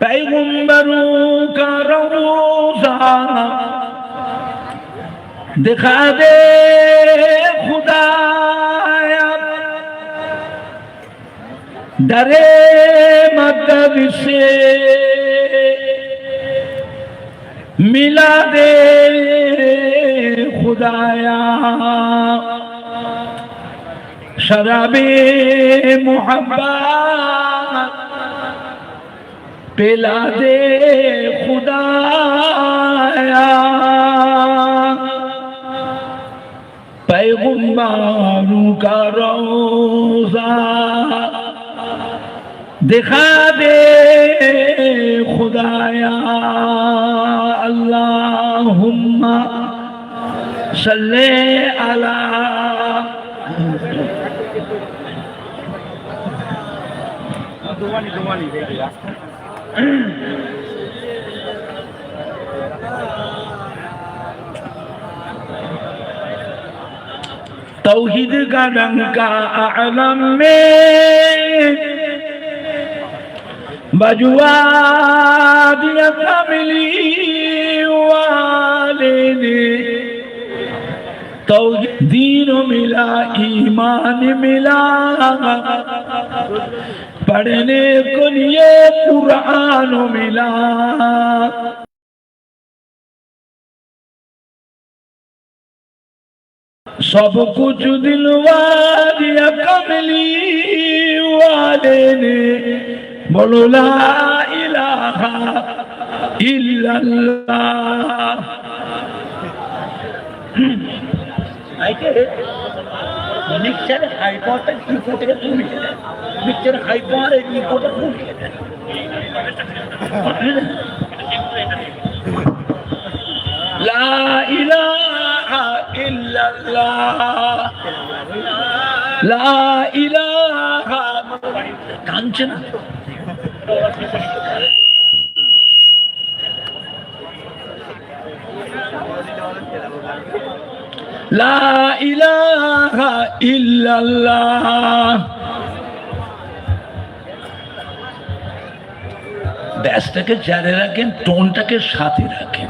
پیغمبروں کا روزہ دکھا دے خدا ڈرے مدد سے मिला दे खुदाया शराबे मोहब्बत पिला दे खुदाया पैगुम्बारों का रोजा दिखा दे खुदाया اللهم صل على توحید کا رنگ کا عالم میں بجواد یا فیملی دین دین ملا ایمان ملا پڑھنے کو لیے قرآن ملا سب کچھ دل والیا کملی والے نے بولو لا الہ الا اللہ అయితే మిక్చర్ హైపోటర్ ఇంకోటిగా చూపించలేదు మిక్చర్ హైపార్ ఇంకోటి చూపించలేదు لا إله إلا الله لا إله كانشنا লা ইলাহা ইল্লাল্লাহ। ব্যাসটাকে চারে রাখেন, টোনটাকে সাথে রাখেন।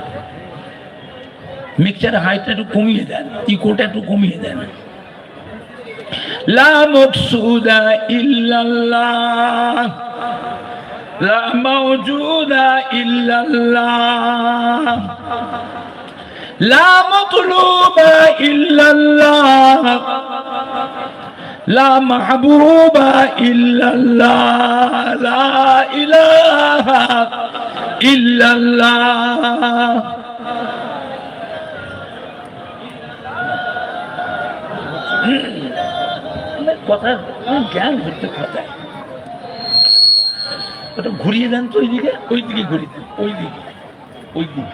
মিক্সচার হাইটটা একটু কমিয়ে দেন, ইকোটা একটু কমিয়ে দেন। লা মকসুদা ইল্লাল্লাহ। লা মাওজুদা ইল্লাল্লাহ। لا مطلوب إلا الله لا محبوب إلا الله لا إله إلا الله কথা জ্ঞান হচ্ছে কথায় ওটা ঘুরিয়ে দেন তো ওইদিকে ওই দিকে ঘুরিয়ে দেন ওই দিকে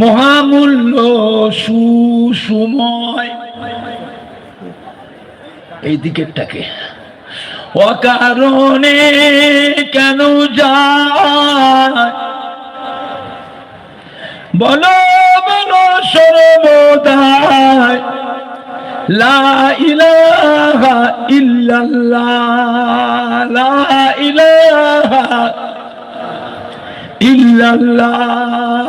মহামূল্য সুসময় এই দিকেরটাকে। অকারণে কেন যায়? বলো বলো সর্বদায় লা ইলাহা ইল্লাল্লাহ। লা ইলাহা ইল্লাল্লাহ।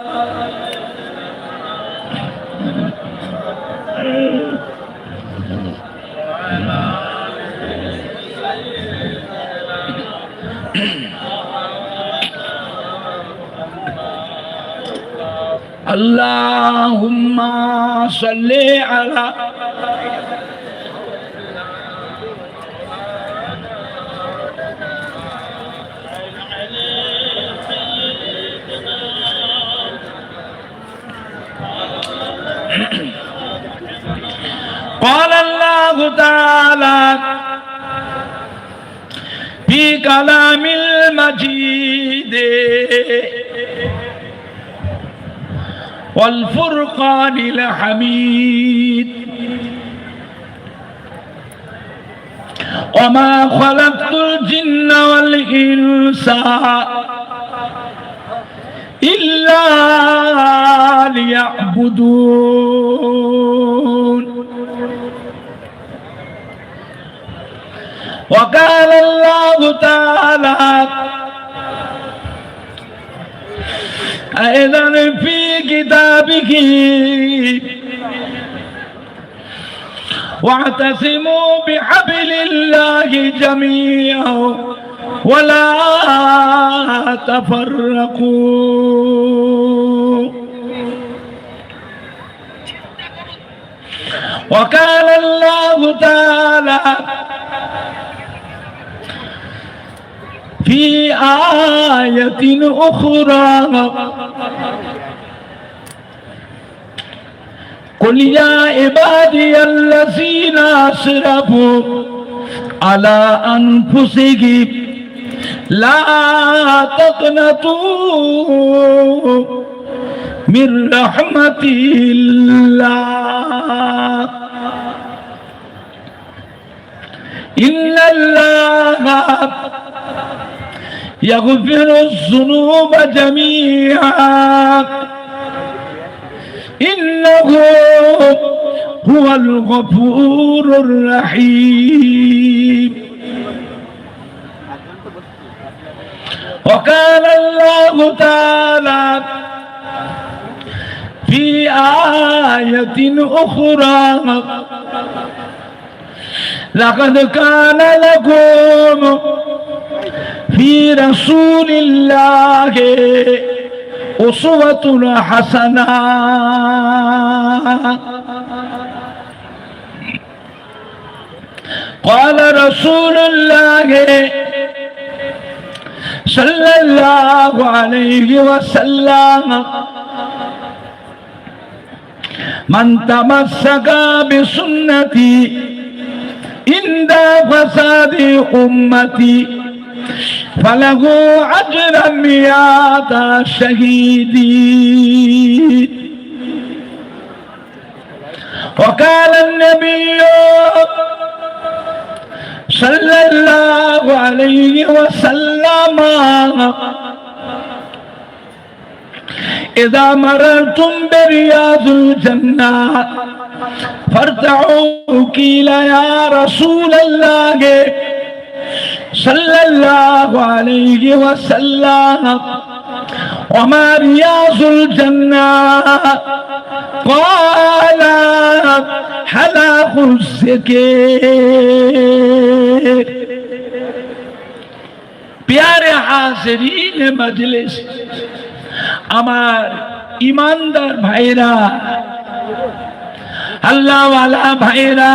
اللهم صل على قال الله تعالى في كلام المجيد والفرقان الحميد وما خلقت الجن والإنس إلا ليعبدون وقال الله تعالى أيضا في كتابه واعتصموا بحبل الله جميعا ولا تفرقوا. وقال الله تعالى في آية أخرى قل يا عبادي الذين أسرفوا على أنفسهم لا تقنطوا من رحمة الله إن الله يغفر الذنوب جميعا إنه هو الغفور الرحيم وقال الله تعالى في آية أخرى لقد كان لكم في رسول الله أسوة حسنة قال رسول الله صلى الله عليه وسلم من تمسك بسنتي عند فساد أمتي فله أجر مئات شهيد وقال النبي صلى الله عليه وسلم إذا مررتم برياض الجنة فارتعوا قيل يا رسول الله صلى الله عليه وسلم وما رياض الجنة قال حلاق السكير প্যারে হাজরিন মজলিস আমার ইমানদার ভাইরা আল্লাহওয়ালা ভাইরা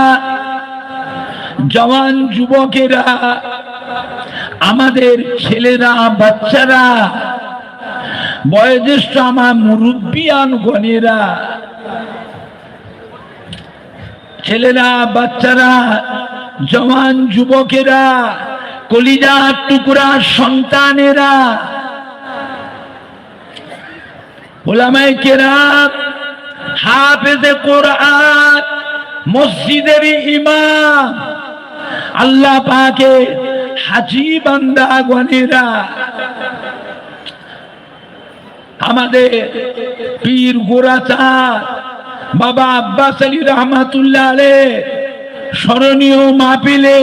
জওয়ান যুবকেরা আমাদের ছেলেরা, বাচ্চারা, বয়োজ্যেষ্ঠ আমার মুরব্বিয়ান গণেরা, ছেলেরা, বাচ্চারা, জওয়ান যুবকেরা কলিজা টুকরা সন্তানেরা ওলামাই কেরাম, হাফেজে কোরআন, মসজিদের ইমাম, আল্লাহ পাকে হাজি বান্দা আমাদের পীর গোরাচা বাবা আব্বাস আলী রহমাতুল্লাহ স্মরণীয় মাহফিলে